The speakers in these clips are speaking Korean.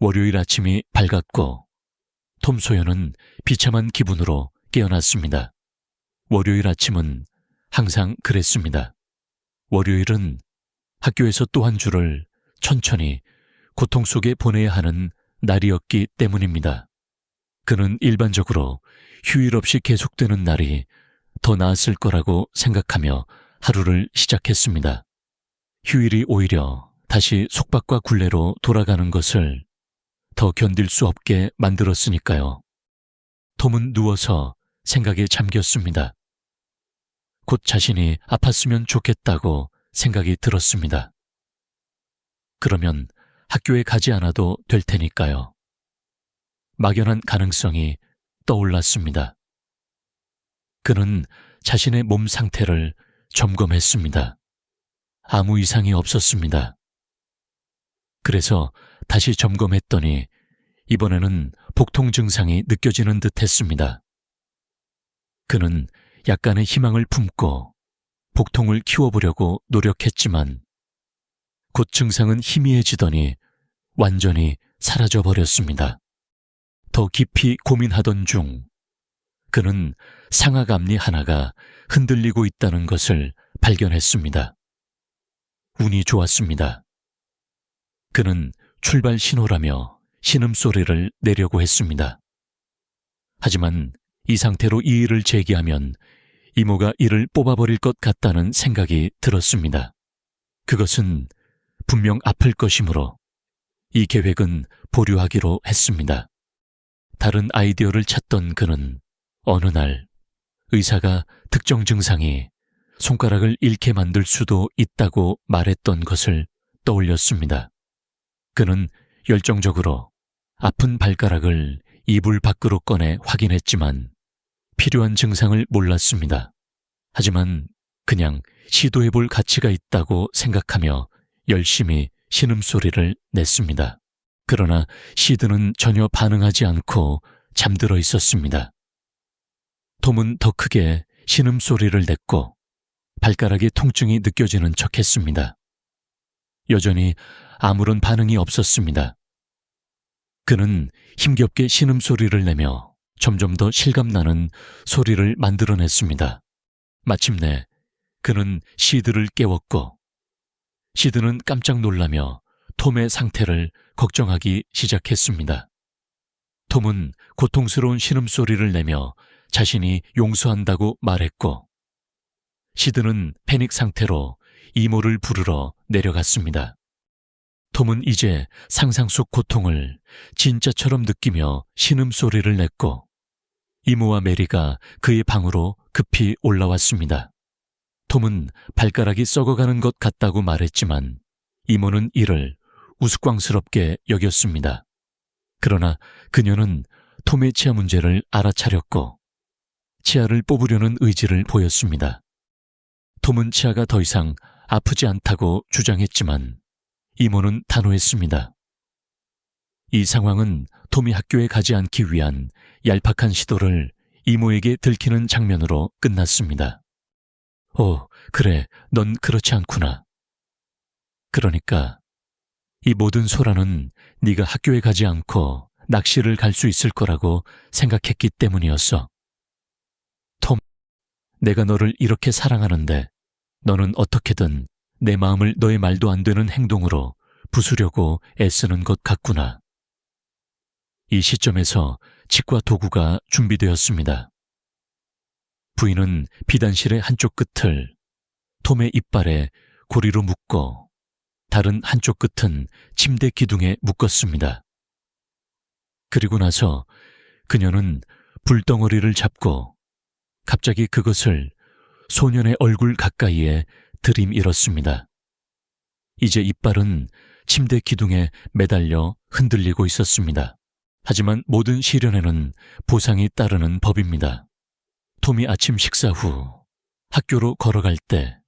월요일 아침이 밝았고 톰 소연은 비참한 기분으로 깨어났습니다. 월요일 아침은 항상 그랬습니다. 월요일은 학교에서 또 한 주를 천천히 고통 속에 보내야 하는 날이었기 때문입니다. 그는 일반적으로 휴일 없이 계속되는 날이 더 나았을 거라고 생각하며 하루를 시작했습니다. 휴일이 오히려 다시 속박과 굴레로 돌아가는 것을 더 견딜 수 없게 만들었으니까요. 톰은 누워서 생각에 잠겼습니다. 곧 자신이 아팠으면 좋겠다고 생각이 들었습니다. 그러면 학교에 가지 않아도 될 테니까요. 막연한 가능성이 떠올랐습니다. 그는 자신의 몸 상태를 점검했습니다. 아무 이상이 없었습니다. 그래서 다시 점검했더니 이번에는 복통 증상이 느껴지는 듯 했습니다. 그는 약간의 희망을 품고 복통을 키워보려고 노력했지만 곧 증상은 희미해지더니 완전히 사라져 버렸습니다. 더 깊이 고민하던 중 그는 상하감리 하나가 흔들리고 있다는 것을 발견했습니다. 운이 좋았습니다. 그는 출발 신호라며 신음소리를 내려고 했습니다. 하지만 이 상태로 이 일을 제기하면 이모가 이를 뽑아버릴 것 같다는 생각이 들었습니다. 그것은 분명 아플 것이므로 이 계획은 보류하기로 했습니다. 다른 아이디어를 찾던 그는 어느 날 의사가 특정 증상이 손가락을 잃게 만들 수도 있다고 말했던 것을 떠올렸습니다. 그는 열정적으로 아픈 발가락을 이불 밖으로 꺼내 확인했지만 필요한 증상을 몰랐습니다. 하지만 그냥 시도해 볼 가치가 있다고 생각하며 열심히 신음소리를 냈습니다. 그러나 시드는 전혀 반응하지 않고 잠들어 있었습니다. 톰은 더 크게 신음소리를 냈고 발가락에 통증이 느껴지는 척 했습니다. 여전히 아무런 반응이 없었습니다. 그는 힘겹게 신음소리를 내며 점점 더 실감나는 소리를 만들어냈습니다. 마침내 그는 시드를 깨웠고 시드는 깜짝 놀라며 톰의 상태를 걱정하기 시작했습니다. 톰은 고통스러운 신음소리를 내며 자신이 용서한다고 말했고 시드는 패닉 상태로 이모를 부르러 내려갔습니다. 톰은 이제 상상 속 고통을 진짜처럼 느끼며 신음소리를 냈고 이모와 메리가 그의 방으로 급히 올라왔습니다. 톰은 발가락이 썩어가는 것 같다고 말했지만 이모는 이를 우스꽝스럽게 여겼습니다. 그러나 그녀는 톰의 치아 문제를 알아차렸고 치아를 뽑으려는 의지를 보였습니다. 톰은 치아가 더 이상 아프지 않다고 주장했지만 이모는 단호했습니다. 이 상황은 톰이 학교에 가지 않기 위한 얄팍한 시도를 이모에게 들키는 장면으로 끝났습니다. 오, 그래, 넌 그렇지 않구나. 그러니까 이 모든 소라는 네가 학교에 가지 않고 낚시를 갈 수 있을 거라고 생각했기 때문이었어. 톰, 내가 너를 이렇게 사랑하는데 너는 어떻게든 내 마음을 너의 말도 안 되는 행동으로 부수려고 애쓰는 것 같구나. 이 시점에서 치과 도구가 준비되었습니다. 부인은 비단실의 한쪽 끝을 톰의 이빨에 고리로 묶고 다른 한쪽 끝은 침대 기둥에 묶었습니다. 그리고 나서 그녀는 불덩어리를 잡고 갑자기 그것을 소년의 얼굴 가까이에 들이밀었습니다. 이제 이빨은 침대 기둥에 매달려 흔들리고 있었습니다. 하지만 모든 시련에는 보상이 따르는 법입니다. 톰이 아침 식사 후 학교로 걸어갈 때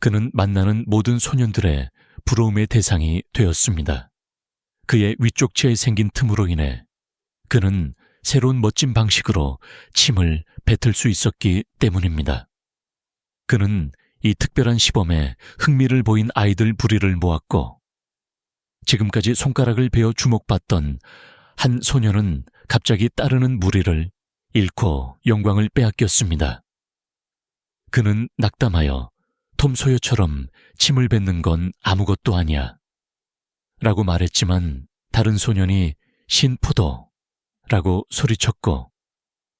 그는 만나는 모든 소년들의 부러움의 대상이 되었습니다. 그의 위쪽 치에 생긴 틈으로 인해 그는 새로운 멋진 방식으로 침을 뱉을 수 있었기 때문입니다. 그는 이 특별한 시범에 흥미를 보인 아이들 부리를 모았고 지금까지 손가락을 베어 주목받던 한 소녀는 갑자기 따르는 무리를 잃고 영광을 빼앗겼습니다. 그는 낙담하여 톰 소여처럼 침을 뱉는 건 아무것도 아니야. 라고 말했지만 다른 소년이 신포도 라고 소리쳤고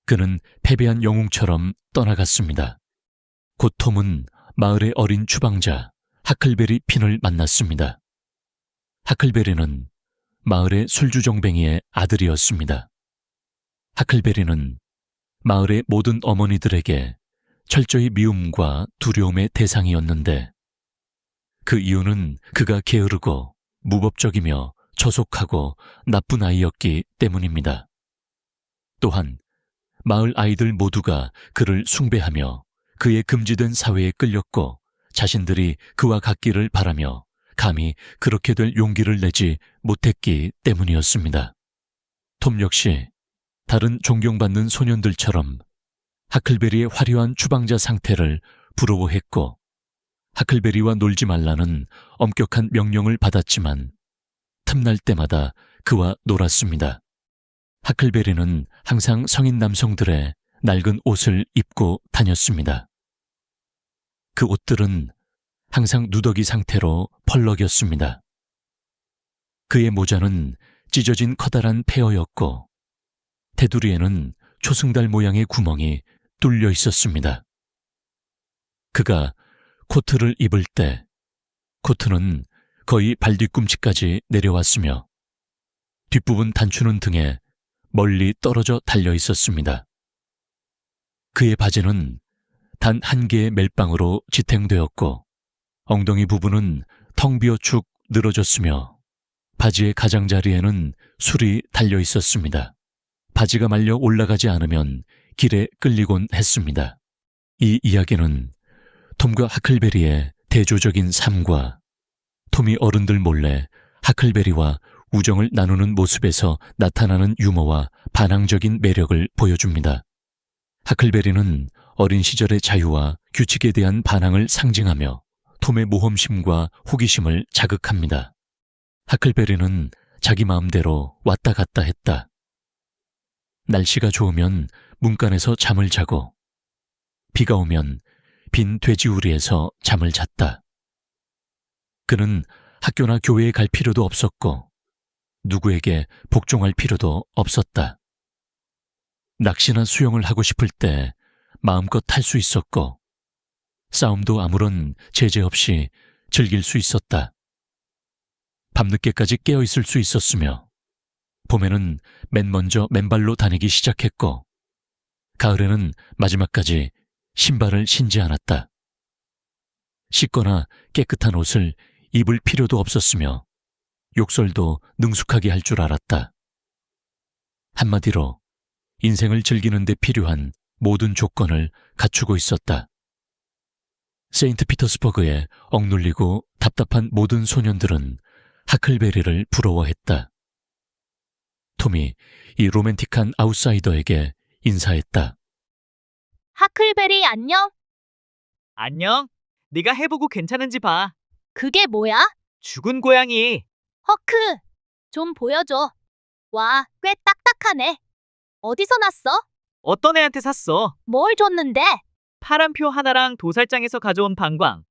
그는 패배한 영웅처럼 떠나갔습니다. 곧 톰은 마을의 어린 추방자 하클베리 핀을 만났습니다. 하클베리는 마을의 술주정뱅이의 아들이었습니다. 하클베리는 마을의 모든 어머니들에게 철저히 미움과 두려움의 대상이었는데 그 이유는 그가 게으르고 무법적이며 저속하고 나쁜 아이였기 때문입니다. 또한 마을 아이들 모두가 그를 숭배하며 그의 금지된 사회에 끌렸고 자신들이 그와 같기를 바라며 감히 그렇게 될 용기를 내지 못했기 때문이었습니다. 톰 역시 다른 존경받는 소년들처럼 하클베리의 화려한 추방자 상태를 부러워했고 하클베리와 놀지 말라는 엄격한 명령을 받았지만 틈날 때마다 그와 놀았습니다. 하클베리는 항상 성인 남성들의 낡은 옷을 입고 다녔습니다. 그 옷들은 항상 누더기 상태로 펄럭였습니다. 그의 모자는 찢어진 커다란 페어였고 테두리에는 초승달 모양의 구멍이 뚫려 있었습니다. 그가 코트를 입을 때 코트는 거의 발 뒤꿈치까지 내려왔으며 뒷부분 단추는 등에 멀리 떨어져 달려 있었습니다. 그의 바지는 단 한 개의 멜빵으로 지탱되었고 엉덩이 부분은 텅 비어 축 늘어졌으며 바지의 가장자리에는 술이 달려 있었습니다. 바지가 말려 올라가지 않으면 길에 끌리곤 했습니다. 이 이야기는 톰과 하클베리의 대조적인 삶과 톰이 어른들 몰래 하클베리와 우정을 나누는 모습에서 나타나는 유머와 반항적인 매력을 보여줍니다. 하클베리는 어린 시절의 자유와 규칙에 대한 반항을 상징하며 톰의 모험심과 호기심을 자극합니다. 하클베리는 자기 마음대로 왔다 갔다 했다. 날씨가 좋으면 문간에서 잠을 자고 비가 오면 빈 돼지우리에서 잠을 잤다. 그는 학교나 교회에 갈 필요도 없었고 누구에게 복종할 필요도 없었다. 낚시나 수영을 하고 싶을 때 마음껏 할수 있었고 싸움도 아무런 제재 없이 즐길 수 있었다. 밤늦게까지 깨어 있을 수 있었으며 봄에는 맨 먼저 맨발로 다니기 시작했고 가을에는 마지막까지 신발을 신지 않았다. 씻거나 깨끗한 옷을 입을 필요도 없었으며 욕설도 능숙하게 할 줄 알았다. 한마디로 인생을 즐기는 데 필요한 모든 조건을 갖추고 있었다. 세인트 피터스버그에 억눌리고 답답한 모든 소년들은 하클베리를 부러워했다. 톰이 이 로맨틱한 아웃사이더에게 인사했다. 하클베리 안녕? 안녕. 네가 해보고 괜찮은지 봐. 그게 뭐야? 죽은 고양이. 허크, 좀 보여줘. 와, 꽤 딱딱하네. 어디서 났어? 어떤 애한테 샀어? 뭘 줬는데? 파란 표 하나랑 도살장에서 가져온 방광.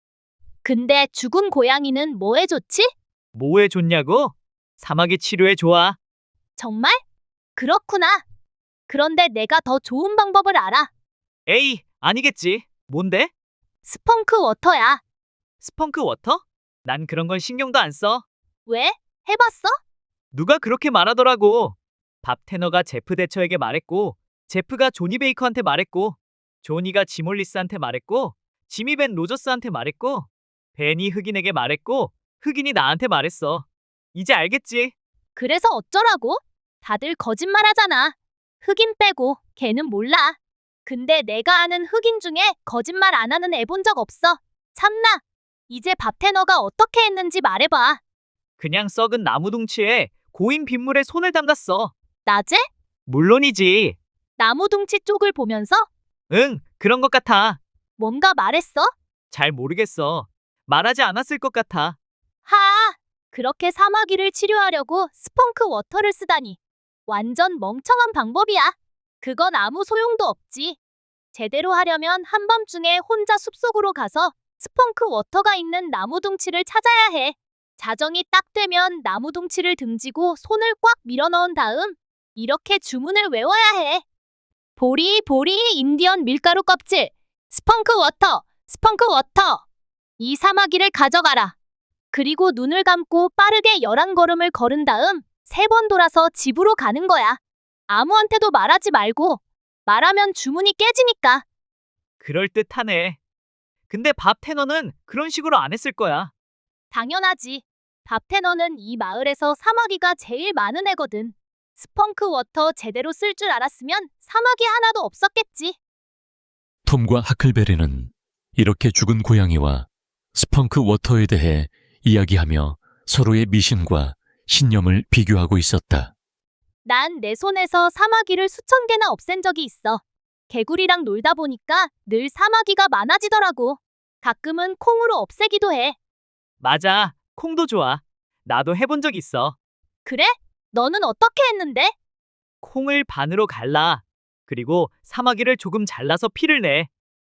근데 죽은 고양이는 뭐에 좋지? 뭐에 좋냐고? 사마귀 치료에 좋아. 정말? 그렇구나. 그런데 내가 더 좋은 방법을 알아. 에이, 아니겠지. 뭔데? 스펑크 워터야. 스펑크 워터? 난 그런 건 신경도 안 써. 왜? 해봤어? 누가 그렇게 말하더라고. 밥 테너가 제프 대처에게 말했고, 제프가 조니 베이커한테 말했고, 조니가 지몰리스한테 말했고, 지미 벤 로저스한테 말했고, 벤이 흑인에게 말했고, 흑인이 나한테 말했어. 이제 알겠지? 그래서 어쩌라고? 다들 거짓말 하잖아. 흑인 빼고 걔는 몰라. 근데 내가 아는 흑인 중에 거짓말 안 하는 애 본 적 없어. 참나. 이제 밥테너가 어떻게 했는지 말해봐. 그냥 썩은 나무 둥치에 고인 빗물에 손을 담갔어. 낮에? 물론이지. 나무 둥치 쪽을 보면서 응, 그런 것 같아. 뭔가 말했어? 잘 모르겠어. 말하지 않았을 것 같아. 하, 그렇게 사마귀를 치료하려고 스펑크 워터를 쓰다니. 완전 멍청한 방법이야. 그건 아무 소용도 없지. 제대로 하려면 한밤중에 혼자 숲속으로 가서 스펑크 워터가 있는 나무 둥치를 찾아야 해. 자정이 딱 되면 나무 둥치를 등지고 손을 꽉 밀어 넣은 다음 이렇게 주문을 외워야 해. 보리 보리 인디언 밀가루 껍질 스펑크 워터 스펑크 워터 이 사마귀를 가져가라. 그리고 눈을 감고 빠르게 열한 걸음을 걸은 다음 세 번 돌아서 집으로 가는 거야. 아무한테도 말하지 말고 말하면 주문이 깨지니까. 그럴듯하네. 근데 밥 테너는 그런 식으로 안 했을 거야. 당연하지. 밥 테너는 이 마을에서 사마귀가 제일 많은 애거든. 스펑크 워터 제대로 쓸 줄 알았으면 사마귀 하나도 없었겠지. 톰과 하클베리는 이렇게 죽은 고양이와 스펑크 워터에 대해 이야기하며 서로의 미신과 신념을 비교하고 있었다. 난 내 손에서 사마귀를 수천 개나 없앤 적이 있어. 개구리랑 놀다 보니까 늘 사마귀가 많아지더라고. 가끔은 콩으로 없애기도 해. 맞아. 콩도 좋아. 나도 해본 적 있어. 그래? 너는 어떻게 했는데? 콩을 반으로 갈라. 그리고 사마귀를 조금 잘라서 피를 내.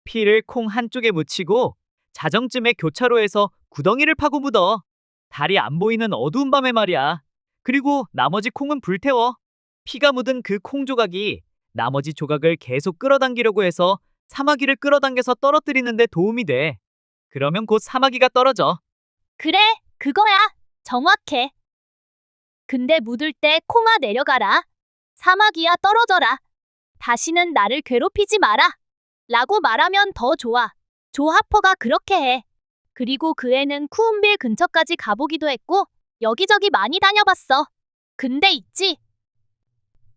피를 콩 한쪽에 묻히고 자정쯤에 교차로에서 구덩이를 파고 묻어. 달이 안 보이는 어두운 밤에 말이야. 그리고 나머지 콩은 불태워. 피가 묻은 그 콩 조각이 나머지 조각을 계속 끌어당기려고 해서 사마귀를 끌어당겨서 떨어뜨리는데 도움이 돼. 그러면 곧 사마귀가 떨어져. 그래, 그거야. 정확해. 근데 묻을 때 콩아 내려가라. 사마귀야 떨어져라. 다시는 나를 괴롭히지 마라. 라고 말하면 더 좋아. 조하퍼가 그렇게 해. 그리고 그 애는 쿠운빌 근처까지 가보기도 했고 여기저기 많이 다녀봤어. 근데 있지.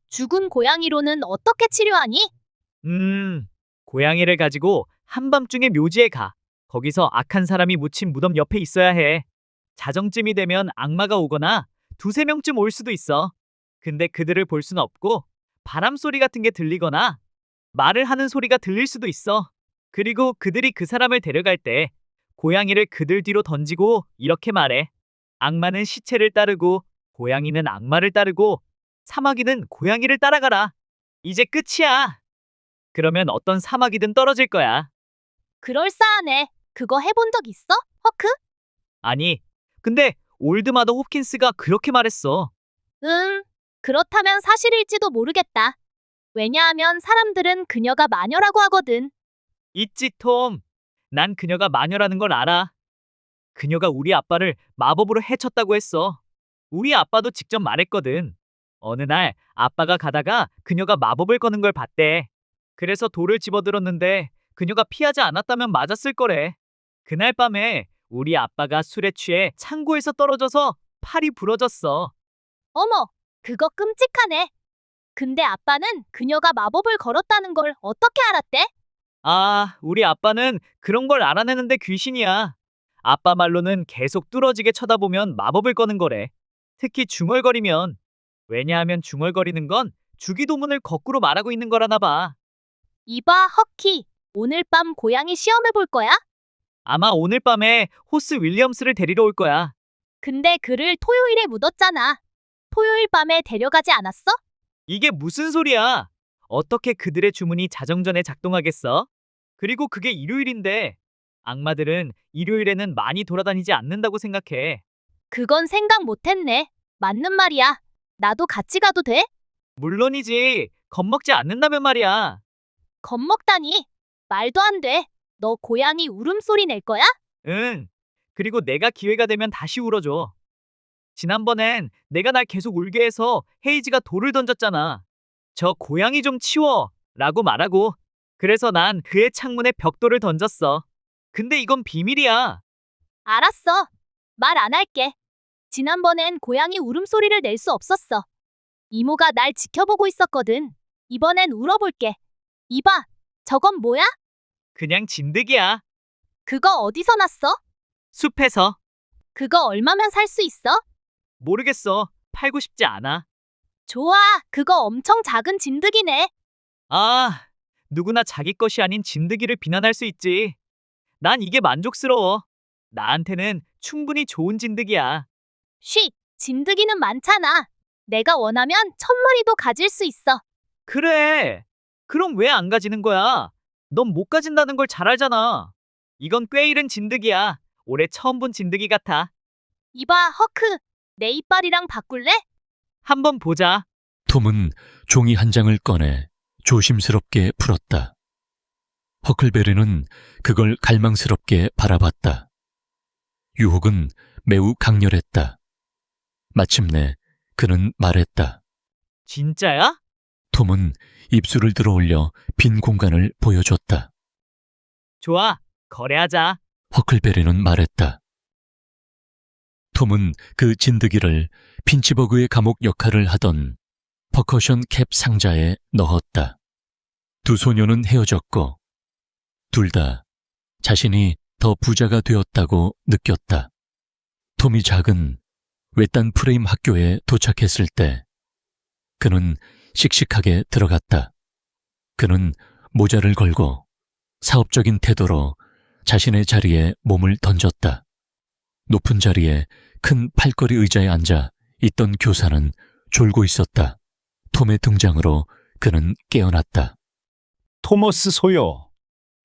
죽은 고양이로는 어떻게 치료하니? 음, 고양이를 가지고 한밤중에 묘지에 가. 거기서 악한 사람이 묻힌 무덤 옆에 있어야 해. 자정쯤이 되면 악마가 오거나 두세 명쯤 올 수도 있어. 근데 그들을 볼 수는 없고 바람 소리 같은 게 들리거나 말을 하는 소리가 들릴 수도 있어. 그리고 그들이 그 사람을 데려갈 때 고양이를 그들 뒤로 던지고 이렇게 말해. 악마는 시체를 따르고 고양이는 악마를 따르고 사마귀는 고양이를 따라가라. 이제 끝이야. 그러면 어떤 사마귀든 떨어질 거야. 그럴싸하네. 그거 해본 적 있어? 허크? 아니, 근데 올드마더 홉킨스가 그렇게 말했어. 응, 그렇다면 사실일지도 모르겠다. 왜냐하면 사람들은 그녀가 마녀라고 하거든. 있지, 톰. 난 그녀가 마녀라는 걸 알아. 그녀가 우리 아빠를 마법으로 해쳤다고 했어. 우리 아빠도 직접 말했거든. 어느 날 아빠가 가다가 그녀가 마법을 거는 걸 봤대. 그래서 돌을 집어들었는데 그녀가 피하지 않았다면 맞았을 거래. 그날 밤에 우리 아빠가 술에 취해 창고에서 떨어져서 팔이 부러졌어. 어머, 그거 끔찍하네. 근데 아빠는 그녀가 마법을 걸었다는 걸 어떻게 알았대? 아, 우리 아빠는 그런 걸 알아내는데 귀신이야. 아빠 말로는 계속 뚫어지게 쳐다보면 마법을 거는 거래. 특히 중얼거리면. 왜냐하면 중얼거리는 건 주기도문을 거꾸로 말하고 있는 거라나 봐. 이봐, 허키. 오늘 밤 고양이 시험해 볼 거야? 아마 오늘 밤에 호스 윌리엄스를 데리러 올 거야. 근데 그를 토요일에 묻었잖아. 토요일 밤에 데려가지 않았어? 이게 무슨 소리야? 어떻게 그들의 주문이 자정전에 작동하겠어? 그리고 그게 일요일인데 악마들은 일요일에는 많이 돌아다니지 않는다고 생각해. 그건 생각 못했네. 맞는 말이야. 나도 같이 가도 돼? 물론이지. 겁먹지 않는다면 말이야. 겁먹다니. 말도 안 돼. 너 고양이 울음소리 낼 거야? 응. 그리고 내가 기회가 되면 다시 울어줘. 지난번엔 내가 날 계속 울게 해서 헤이즈가 돌을 던졌잖아. 저 고양이 좀 치워. 라고 말하고. 그래서 난 그의 창문에 벽돌을 던졌어. 근데 이건 비밀이야. 알았어. 말 안 할게. 지난번엔 고양이 울음소리를 낼 수 없었어. 이모가 날 지켜보고 있었거든. 이번엔 울어볼게. 이봐, 저건 뭐야? 그냥 진드기야. 그거 어디서 났어? 숲에서. 그거 얼마면 살 수 있어? 모르겠어. 팔고 싶지 않아. 좋아, 그거 엄청 작은 진드기네. 아, 누구나 자기 것이 아닌 진드기를 비난할 수 있지. 난 이게 만족스러워. 나한테는 충분히 좋은 진드기야. 쉬, 진드기는 많잖아. 내가 원하면 천 마리도 가질 수 있어. 그래. 그럼 왜 안 가지는 거야? 넌 못 가진다는 걸 잘 알잖아. 이건 꽤 잃은 진드기야. 올해 처음 본 진드기 같아. 이봐, 허크. 내 이빨이랑 바꿀래? 한번 보자. 톰은 종이 한 장을 꺼내 조심스럽게 풀었다. 허클베리는 그걸 갈망스럽게 바라봤다. 유혹은 매우 강렬했다. 마침내 그는 말했다. 진짜야? 톰은 입술을 들어 올려 빈 공간을 보여줬다. 좋아. 거래하자. 허클베리는 말했다. 톰은 그 진드기를 핀치버그의 감옥 역할을 하던 퍼커션 캡 상자에 넣었다. 두 소녀는 헤어졌고 둘 다 자신이 더 부자가 되었다고 느꼈다. 톰이 작은 외딴 프레임 학교에 도착했을 때 그는 씩씩하게 들어갔다. 그는 모자를 걸고 사업적인 태도로 자신의 자리에 몸을 던졌다. 높은 자리에 큰 팔걸이 의자에 앉아 있던 교사는 졸고 있었다. 톰의 등장으로 그는 깨어났다. 토머스 소요.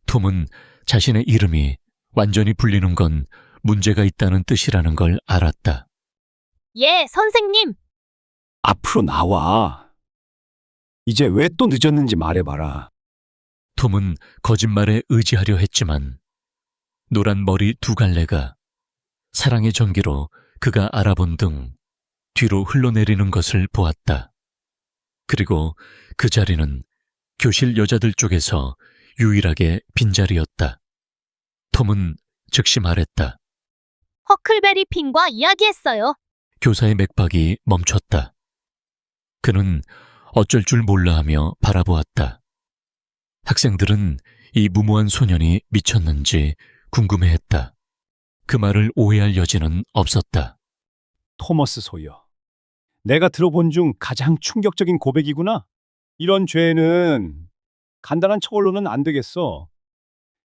톰은 자신의 이름이 완전히 불리는 건 문제가 있다는 뜻이라는 걸 알았다. 예, 선생님. 앞으로 나와. 이제 왜 또 늦었는지 말해봐라. 톰은 거짓말에 의지하려 했지만 노란 머리 두 갈래가 사랑의 전기로 그가 알아본 등 뒤로 흘러내리는 것을 보았다. 그리고 그 자리는 교실 여자들 쪽에서 유일하게 빈자리였다. 톰은 즉시 말했다. 허클베리 핀과 이야기했어요. 교사의 맥박이 멈췄다. 그는 어쩔 줄 몰라 하며 바라보았다. 학생들은 이 무모한 소년이 미쳤는지 궁금해했다. 그 말을 오해할 여지는 없었다. 토머스 소요. 내가 들어본 중 가장 충격적인 고백이구나. 이런 죄는 간단한 처벌로는 안 되겠어.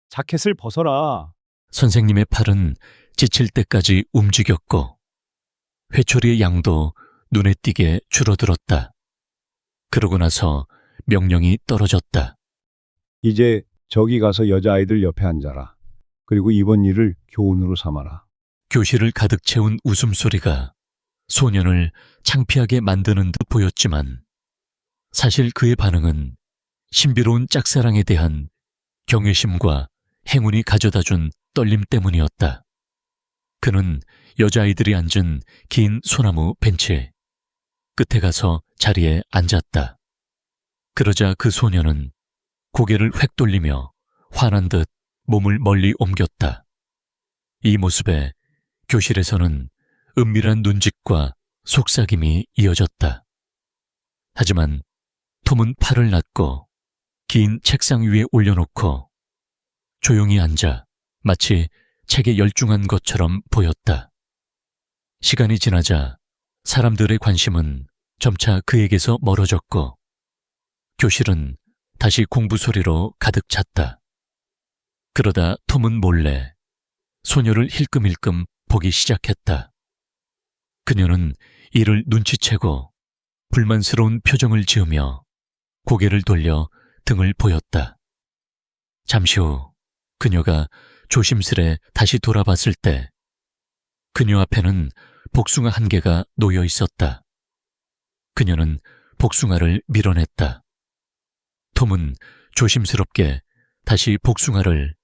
자켓을 벗어라. 선생님의 팔은 지칠 때까지 움직였고 회초리의 양도 눈에 띄게 줄어들었다. 그러고 나서 명령이 떨어졌다. 이제 저기 가서 여자아이들 옆에 앉아라. 그리고 이번 일을 교훈으로 삼아라. 교실을 가득 채운 웃음소리가 소년을 창피하게 만드는 듯 보였지만 사실 그의 반응은 신비로운 짝사랑에 대한 경외심과 행운이 가져다 준 떨림 때문이었다. 그는 여자아이들이 앉은 긴 소나무 벤치에 끝에 가서 자리에 앉았다. 그러자 그 소녀는 고개를 획 돌리며 화난 듯 몸을 멀리 옮겼다. 이 모습에 교실에서는 은밀한 눈짓과 속삭임이 이어졌다. 하지만 톰은 팔을 놨고 긴 책상 위에 올려놓고 조용히 앉아 마치 책에 열중한 것처럼 보였다. 시간이 지나자 사람들의 관심은 점차 그에게서 멀어졌고 교실은 다시 공부 소리로 가득 찼다. 그러다 톰은 몰래 소녀를 힐끔힐끔 보기 시작했다. 그녀는 이를 눈치채고 불만스러운 표정을 지으며 고개를 돌려 등을 보였다. 잠시 후 그녀가 조심스레 다시 돌아봤을 때 그녀 앞에는 복숭아 한 개가 놓여 있었다. 그녀는 복숭아를 밀어냈다. 톰은 조심스럽게 다시 복숭아를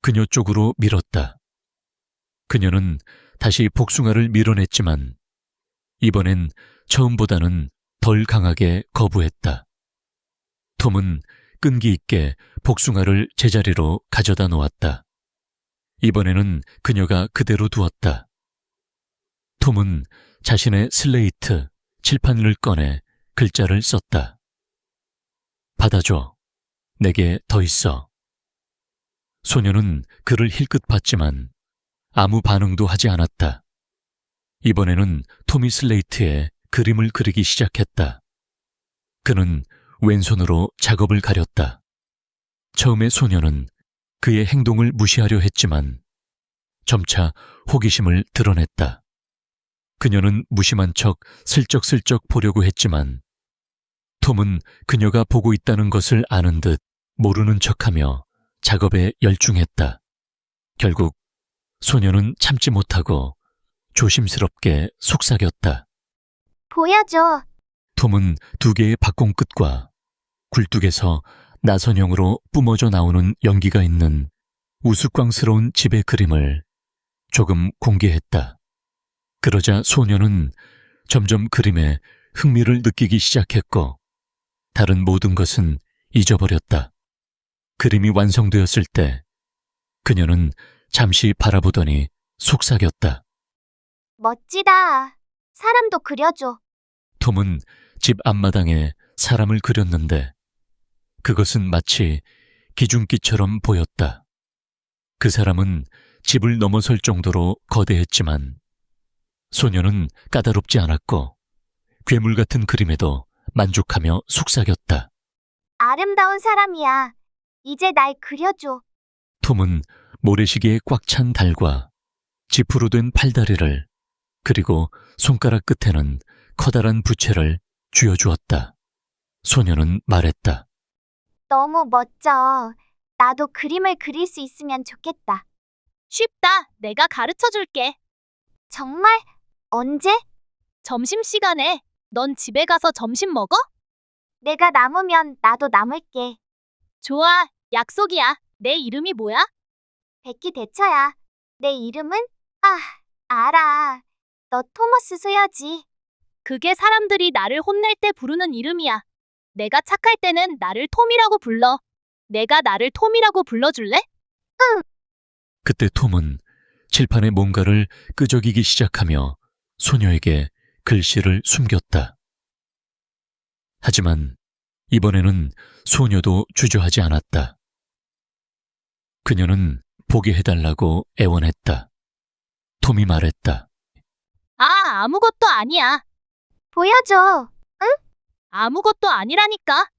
그녀 쪽으로 밀었다. 그녀는 다시 복숭아를 밀어냈지만 이번엔 처음보다는 덜 강하게 거부했다. 톰은 끈기 있게 복숭아를 제자리로 가져다 놓았다. 이번에는 그녀가 그대로 두었다. 톰은 자신의 슬레이트 칠판을 꺼내 글자를 썼다. 받아줘. 내게 더 있어. 소녀는 그를 힐끗 봤지만 아무 반응도 하지 않았다. 이번에는 토미 슬레이트에 그림을 그리기 시작했다. 그는 왼손으로 작업을 가렸다. 처음에 소녀는 그의 행동을 무시하려 했지만 점차 호기심을 드러냈다. 그녀는 무심한 척 슬쩍슬쩍 보려고 했지만 톰은 그녀가 보고 있다는 것을 아는 듯 모르는 척하며 작업에 열중했다. 결국 소녀는 참지 못하고 조심스럽게 속삭였다. 보여줘. 톰은 두 개의 박공 끝과 굴뚝에서 나선형으로 뿜어져 나오는 연기가 있는 우스꽝스러운 집의 그림을 조금 공개했다. 그러자 소녀는 점점 그림에 흥미를 느끼기 시작했고 다른 모든 것은 잊어버렸다. 그림이 완성되었을 때 그녀는 잠시 바라보더니 속삭였다. 멋지다. 사람도 그려줘. 톰은 집 앞마당에 사람을 그렸는데 그것은 마치 기중기처럼 보였다. 그 사람은 집을 넘어설 정도로 거대했지만 소녀는 까다롭지 않았고 괴물 같은 그림에도 만족하며 속삭였다. 아름다운 사람이야. 이제 날 그려줘. 톰은 모래시계에 꽉 찬 달과 지프로 된 팔다리를 그리고 손가락 끝에는 커다란 부채를 쥐어주었다. 소녀는 말했다. 너무 멋져. 나도 그림을 그릴 수 있으면 좋겠다. 쉽다. 내가 가르쳐 줄게. 정말? 언제? 점심시간에. 넌 집에 가서 점심 먹어? 내가 남으면 나도 남을게. 좋아. 약속이야. 내 이름이 뭐야? 베키 대처야. 내 이름은? 아, 알아. 너 토머스 소야지. 그게 사람들이 나를 혼낼 때 부르는 이름이야. 내가 착할 때는 나를 톰이라고 불러. 내가 나를 톰이라고 불러줄래? 그때 톰은 칠판에 뭔가를 끄적이기 시작하며 소녀에게 글씨를 숨겼다. 하지만 이번에는 소녀도 주저하지 않았다. 그녀는 보게 해달라고 애원했다. 톰이 말했다. 아, 아무것도 아니야. 보여줘. 응? 아무것도 아니라니까.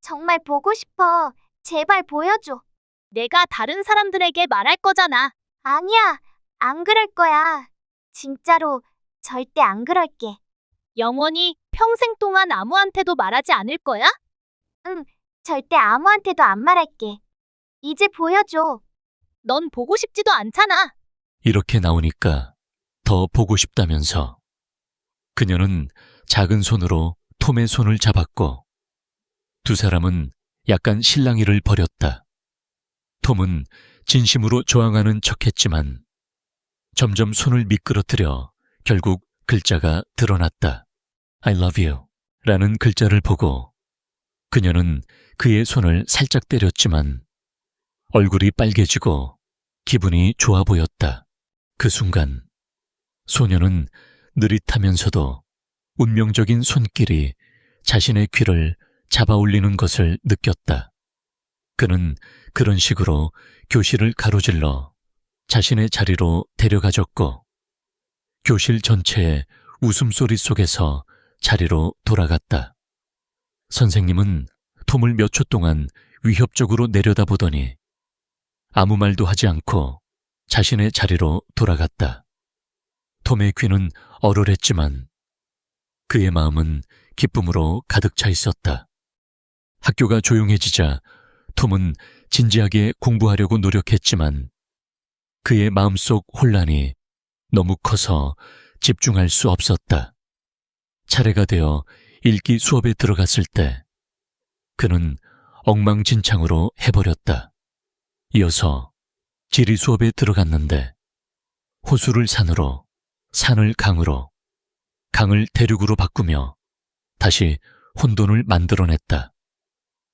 정말 보고 싶어. 제발 보여줘. 내가 다른 사람들에게 말할 거잖아. 아니야. 안 그럴 거야. 진짜로 절대 안 그럴게. 영원히 평생 동안 아무한테도 말하지 않을 거야? 응. 절대 아무한테도 안 말할게. 이제 보여줘. 넌 보고 싶지도 않잖아. 이렇게 나오니까 더 보고 싶다면서. 그녀는 작은 손으로 톰의 손을 잡았고 두 사람은 약간 실랑이를 벌였다. 톰은 진심으로 저항하는 척했지만 점점 손을 미끄러뜨려 결국 글자가 드러났다. I love you 라는 글자를 보고 그녀는 그의 손을 살짝 때렸지만 얼굴이 빨개지고 기분이 좋아 보였다. 그 순간 소녀는 느릿하면서도 운명적인 손길이 자신의 귀를 잡아 올리는 것을 느꼈다. 그는 그런 식으로 교실을 가로질러 자신의 자리로 데려가졌고 교실 전체의 웃음소리 속에서 자리로 돌아갔다. 선생님은 톰을 몇 초 동안 위협적으로 내려다보더니 아무 말도 하지 않고 자신의 자리로 돌아갔다. 톰의 귀는 얼얼했지만 그의 마음은 기쁨으로 가득 차 있었다. 학교가 조용해지자 톰은 진지하게 공부하려고 노력했지만 그의 마음속 혼란이 너무 커서 집중할 수 없었다. 차례가 되어 읽기 수업에 들어갔을 때 그는 엉망진창으로 해버렸다. 이어서 지리 수업에 들어갔는데 호수를 산으로, 산을 강으로, 강을 대륙으로 바꾸며 다시 혼돈을 만들어냈다.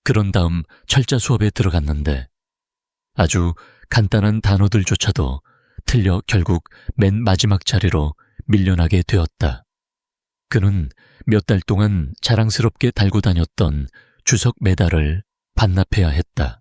그런 다음 철자 수업에 들어갔는데 아주 간단한 단어들조차도 틀려 결국 맨 마지막 자리로 밀려나게 되었다. 그는 몇 달 동안 자랑스럽게 달고 다녔던 주석 메달을 반납해야 했다.